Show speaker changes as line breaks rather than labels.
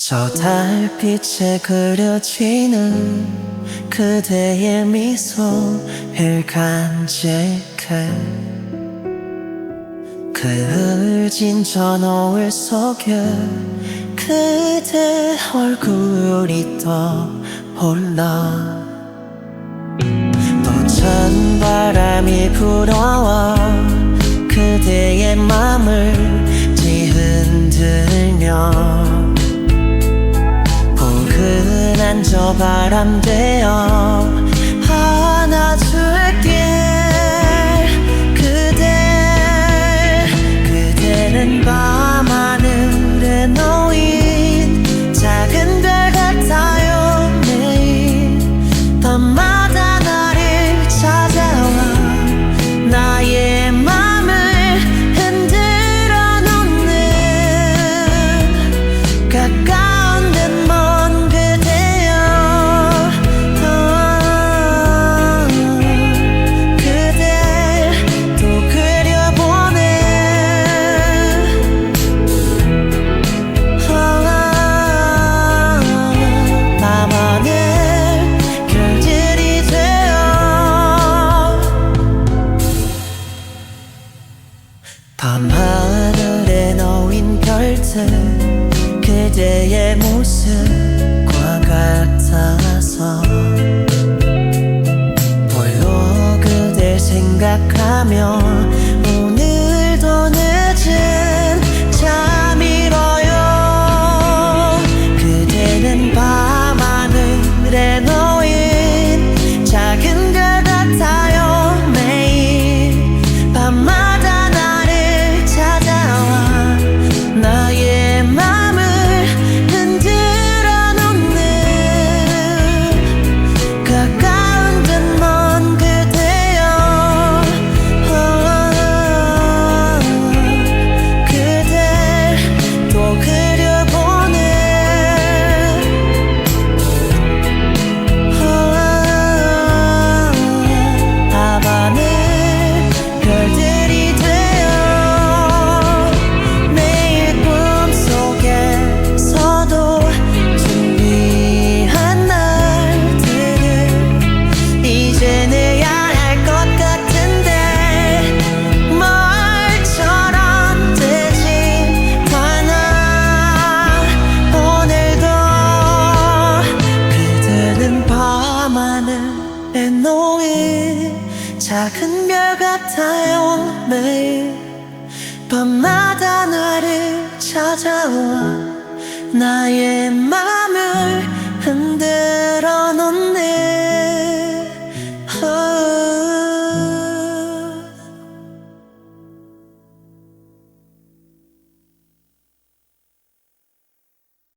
저 달빛에 그려지는 그대의 미소를 간직해 그 흐진 저 노을 속에 그대 얼굴이 떠올라. 또 찬 바람이 불어 포근한 저 바람 되어 밤하늘에 놓인 별들 그대의 모습과 같아서 홀로 그댈 생각하며 놓인 작은 별 같아요 매일. 밤마다 나를 찾아와 나의 맘을